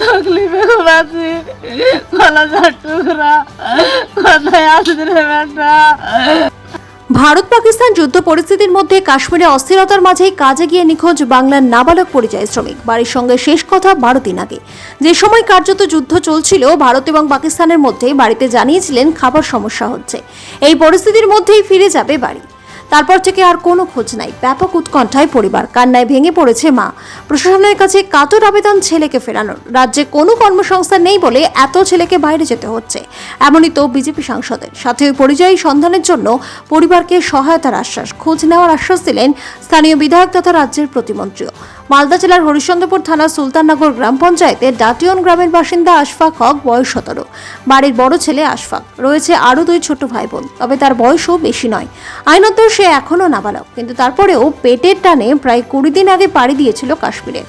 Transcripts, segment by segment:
তকলিফে টুকরা বেটা ভারত পাকিস্তান যুদ্ধ পরিস্থিতির মধ্যে কাশ্মীরে অস্থিরতার মাঝেই কাজে গিয়ে নিখোঁজ বাংলার নাবালক পরিযায়ী শ্রমিক। বাড়ির সঙ্গে শেষ কথা বারো দিন আগে যে সময় কার্যত যুদ্ধ চলছিল, ভারত এবং পাকিস্তানের মধ্যে বাড়িতে জানিয়েছিলেন খাবার সমস্যা হচ্ছে। এই পরিস্থিতির মধ্যেই ফিরে যাবে বাড়ি। তারপর থেকে আর কোনো খোঁজ নাই। ব্যাপক উৎকণ্ঠায় পরিবার। কান্নায় ভেঙে পড়েছে মা। প্রশাসনের কাছে কাতর আবেদন ছেলেকে ফেরানোর। রাজ্যে কোনো কর্মসংস্থান নেই বলে এত ছেলেকে বাইরে যেতে হচ্ছে। এমনই তো বিজেপি সাংসদের। সাথে পরিযায়ী সন্ধানের জন্য পরিবারকে সহায়তার আশ্বাস। খোঁজ নেওয়ার আশ্বাস দিলেন স্থানীয় বিধায়ক তথা রাজ্যের প্রতিমন্ত্রীও। মালদা জেলার হরিশ্চন্দ্রপুর থানার সুলতাননগর গ্রাম পঞ্চায়েতের ডাটিয়ন গ্রামের বাসিন্দা আশফাক হক বয়স সতেরো। বাড়ির বড় ছেলে আশফাক। রয়েছে আরও দুই ছোট ভাই বোন তবে তার বয়সও বেশি নয়। আইনত সে এখনও নাবালক, কিন্তু তারপরেও পেটের টানে প্রায় কুড়ি দিন আগে পাড়ি দিয়েছিল কাশ্মীরে।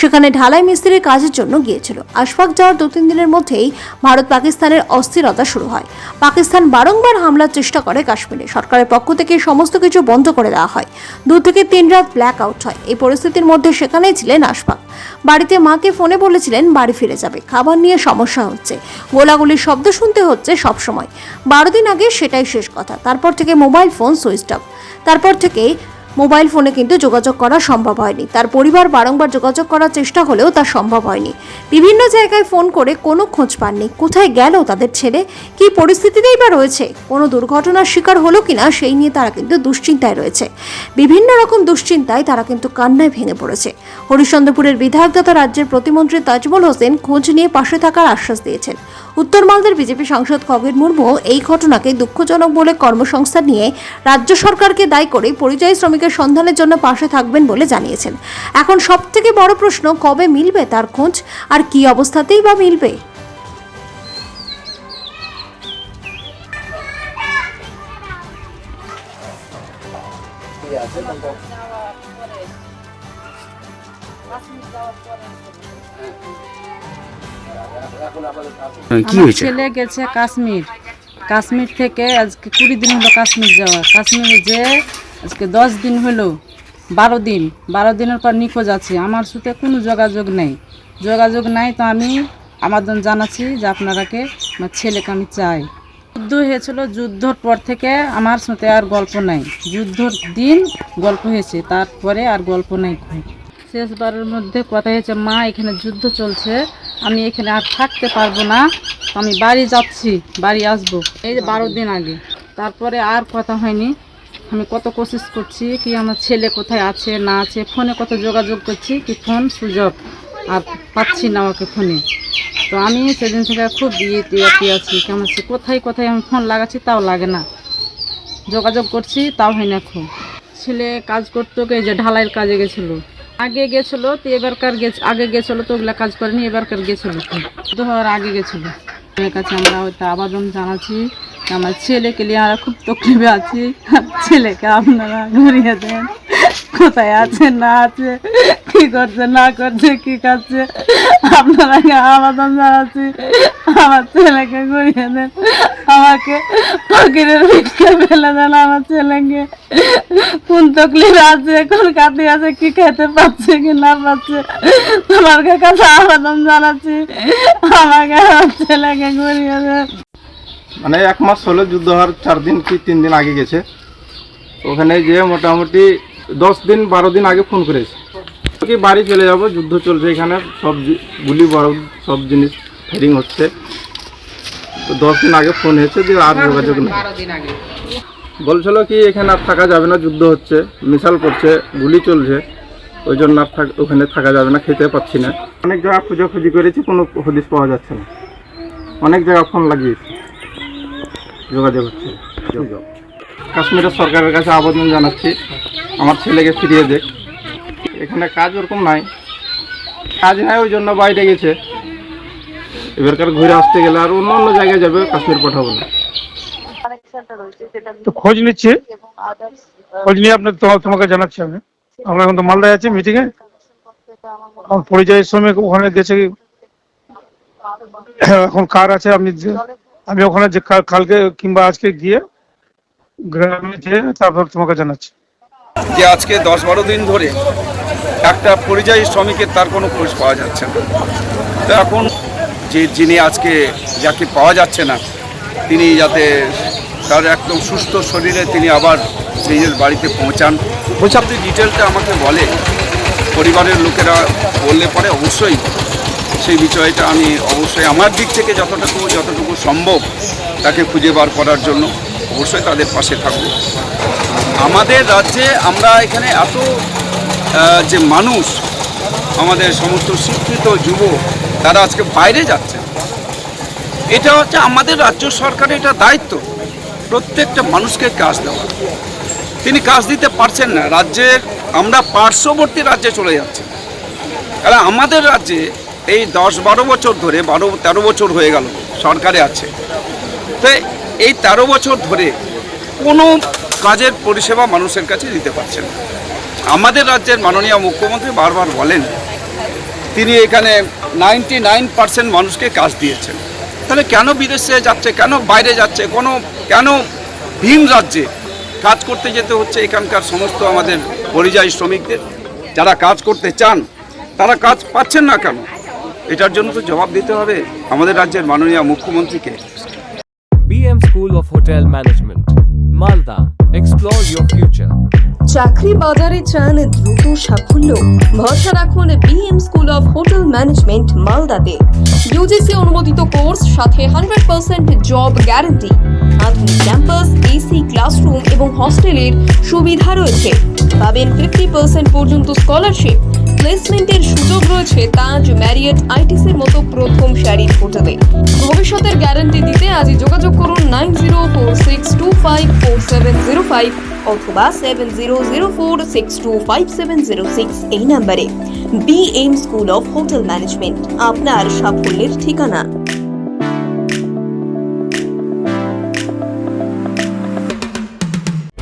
সেখানে ঢালাই মিস্ত্রির কাজের জন্য গিয়েছিল। আশফাক যাওয়ার দু তিন দিনের মধ্যেই ভারত পাকিস্তানের অস্থিরতা শুরু হয়। পাকিস্তান বারংবার হামলার চেষ্টা করে কাশ্মীরে। সরকারের পক্ষ থেকে সমস্ত কিছু বন্ধ করে দেওয়া হয়। দু থেকে তিন রাত ব্ল্যাক আউট হয়। এই পরিস্থিতির মধ্যে সেখানেই ছিলেন আশফাক। বাড়িতে মাকে ফোনে বলেছিলেন বাড়ি ফিরে যাবে। খাবার নিয়ে সমস্যা হচ্ছে। গোলাগুলির শব্দ শুনতে হচ্ছে সবসময়। বারো দিন আগে সেটাই শেষ কথা। তারপর থেকে মোবাইল ফোন সুইচ অফ তারপর থেকে মোবাইল ফোনে কিন্তু যোগাযোগ করা সম্ভব হয়নি। তার পরিবার বারংবার যোগাযোগ করার চেষ্টা হলেও তা সম্ভব হয়নি। বিভিন্ন জায়গায় ফোন করে কোনো খোঁজ পাননি। কোথায় গেল তাদের ছেলে? কি পরিস্থিতিতেই বা রয়েছে? কোনো দুর্ঘটনার শিকার হলো কিনা? সেই নিয়ে তারা কিন্তু দুশ্চিন্তায় রয়েছে। বিভিন্ন রকম দুশ্চিন্তায় তারা কিন্তু কান্নায় ভেঙে পড়েছে। হরিশ্চন্দ্রপুরের বিধায়ক তথা রাজ্যের প্রতিমন্ত্রী তাজমুল হোসেন খোঁজ নিয়ে পাশে থাকার আশ্বাস দিয়েছেন। উত্তর মালদার বিজেপি সাংসদ খগেন মুর্মু এই ঘটনাকে দুঃখজনক বলে কর্মসংস্থান নিয়ে রাজ্য সরকারকে দায়ী করে পরিযায়ী শ্রমিকের সন্ধানের জন্য পাশে থাকবেন বলে জানিয়েছেন। এখন সব থেকে বড় প্রশ্ন, কবে মিলবে তার খোঁজ? আর কি অবস্থাতেই বা মিলবে? কি আমার হয়েছে? ছেলে গেছে কাশ্মীর। কাশ্মীর থেকে আজকে কুড়ি দিন হলো কাশ্মীর যাওয়া। কাশ্মীরে যে আজকে দশ দিন হলো বারো দিন। বারো দিনের পর নিখোঁজ আছে। আমার সাথে কোনো যোগাযোগ নেই। যোগাযোগ নাই তো আমি আমাদের জানাচ্ছি যে আপনারাকে আমার ছেলেকে আমি চাই। যুদ্ধ হয়েছিল। যুদ্ধর পর থেকে আমার সাথে আর গল্প নাই। যুদ্ধর দিন গল্প হয়েছে। তারপরে আর গল্প নাই শেষবারের মধ্যে কথা হয়েছে মা এখানে যুদ্ধ চলছে। আমি এখানে আর থাকতে পারব না। আমি বাড়ি যাচ্ছি, বাড়ি আসব। এই যে বারো দিন আগে। তারপরে আর কথা হয়নি। আমি কত কোশিশ করছি কি আমার ছেলে কোথায় আছে, না আছে। ফোনে কত যোগাযোগ করছি কি ফোন সুযোগ আর পাচ্ছি না ওকে ফোনে। তো আমি সেদিন থেকে খুব ইয়াতে আছি। কেমন আছি? কোথায় কোথায় আমি ফোন লাগাচ্ছি তাও লাগে না। যোগাযোগ করছি তাও হয় না খুব। ছেলে কাজ করতো যে ঢালাইয়ের কাজে গেছিল। আগে গেছিল তো এবারকার গেছ আগে গেছিল তো ওগুলা কাজ করেনি এবারকার গেছিল তো? হওয়ার আগে গেছিল। ওর কাছে আমরা ওইটা আবেদন জানাচ্ছি আমার ছেলেকে নিয়ে আমরা খুব তকলিফে আছি। ছেলেকে আপনারা ঘুরিয়ে দেন। কোথায় আছে, না আছে? কি করছে, না করছে, কি খাচ্ছে? আপনারা আবেদন জানাচ্ছি? আমার ছেলেকে ঘুরিয়ে দেন। আমাকে ফকিরের ভিক্ষে ফেলে দেন আমার ছেলেকে। কোন তকলিফ আছে কোন কাতি আছে, কি খেতে পাচ্ছে, কি না পাচ্ছে? তোমার কাছে আবেদন জানাচ্ছি। আমাকে আমার ছেলেকে ঘুরিয়ে দেন। মানে এক মাস হলো যুদ্ধ হওয়ার চার দিন কি তিন দিন আগে গেছে। ওখানে যে মোটামুটি দশ দিন, বারো দিন আগে ফোন করেছে। কি বাড়ি চলে যাব যুদ্ধ চলছে এখানে সব গুলি বড় সব জিনিস ফেরিং হচ্ছে। তো দশ দিন আগে ফোন হয়েছে যে আর যোগাযোগ নেই। বলছিল কি এখানে আর থাকা যাবে না যুদ্ধ হচ্ছে মিসাল করছে গুলি চলছে ওই জন্য আর থাক- ওখানে থাকা যাবে না খেতে পাচ্ছি না। অনেক জায়গা খোঁজাখুঁজি করেছি কোনো হদিস পাওয়া যাচ্ছে না। অনেক জায়গা ফোন লাগিয়েছি যোগাযোগ হচ্ছে। কাশ্মীরের সরকারের কাছে আবেদন জানাচ্ছি আমার ছেলেকে ফিরিয়ে দেখ। এখানে কাজ ওরকম নাই। কাজ নাই ওই জন্য বাইরে গেছে। এবারকার ঘুরে আসতে গেলে আর অন্য অন্য জায়গায় যাবে কাশ্মীর পাঠাবো না। তো খোঁজ নিচ্ছি। খোঁজ নিয়ে আপনাকে তোমাকে জানাচ্ছি আমি। আমরা এখন তো মালদায় আছি মিটিং এ। আমার পরিযায়ী শ্রমিক ওখানে গেছে এখন কার আছে আপনি আমি ওখানে যে কালকে কিংবা আজকে গিয়ে গ্রামে যেয়ে তারপর তোমাকে জানাচ্ছি। যে আজকে দশ বারো দিন ধরে একটা পরিযায়ী শ্রমিকের তার কোনো খোঁজ পাওয়া যাচ্ছে না। তো এখন যে যিনি আজকে যাকে পাওয়া যাচ্ছে না, তিনি যাতে তার একদম সুস্থ শরীরে তিনি আবার নিজের বাড়িতে পৌঁছান। আপনি ডিটেলটা আমাকে বলে, পরিবারের লোকেরা বললে পরে, অবশ্যই সেই বিষয়টা আমি অবশ্যই আমার দিক থেকে যতটুকু যতটুকু সম্ভব তাকে খুঁজে বার করার জন্য অবশ্যই তাদের পাশে থাকব। আমাদের রাজ্যে আমরা এখানে এত যে মানুষ আমাদের সমস্ত শিক্ষিত যুব, তারা আজকে বাইরে যাচ্ছে। এটা হচ্ছে আমাদের রাজ্য সরকারের এটা দায়িত্ব, প্রত্যেকটা মানুষকে কাজ দেওয়া। তিনি কাজ দিতে পারছেন না, রাজ্যের, আমরা পার্শ্ববর্তী রাজ্যে চলে যাচ্ছি। তাহলে আমাদের রাজ্যে এই দশ বারো বছর ধরে, বারো, তেরো বছর হয়ে গেল, সরকারে আছে। তো এই তেরো বছর ধরে কোনো কাজের পরিষেবা মানুষের কাছে দিতে পারছেন না। আমাদের রাজ্যের মাননীয় মুখ্যমন্ত্রী বারবার বলেন, তিনি এখানে নাইনটি নাইন পার্সেন্ট মানুষকে কাজ দিয়েছেন। তাহলে কেন বিদেশে যাচ্ছে, কেন বাইরে যাচ্ছে, কোনো, কেন ভিন রাজ্যে কাজ করতে যেতে হচ্ছে এখানকার সমস্ত আমাদের পরিযায়ী শ্রমিকদের? যারা কাজ করতে চান, তারা কাজ পাচ্ছেন না কেন? এটার জন্য তো জবাব দিতে হবে আমাদের রাজ্যের মাননীয় মুখ্যমন্ত্রীকে। BM school of hotel management Malda. Explore your future. চাকরি বাজারে চান দ্রুত সাফল্য। ভরসা রাখুন BM school of hotel management মালদাতে। ইউজিসি অনুমোদিত কোর্স, সাথে হান্ড্রেড পার্সেন্ট জব গ্যারান্টি আধুনিক ক্যাম্পাস এসি ক্লাসরুম এবং হস্টেলের সুবিধা রয়েছে। পাবেন ফিফটি পার্সেন্ট পর্যন্ত স্কলারশিপ প্লেসমেন্টের সুযোগ রয়েছে, তাজ ম্যারিয়ট আইটিসির মতো প্রথম সারির হোটেলে ভবিষ্যতের গ্যারান্টি দিতে আজই যোগাযোগ করুন nine zero four six two five four seven zero five অথবা seven zero zero four six two five seven zero six এই নাম্বারে। B M school of hotel management আপনার সাফল্যের ঠিকানা।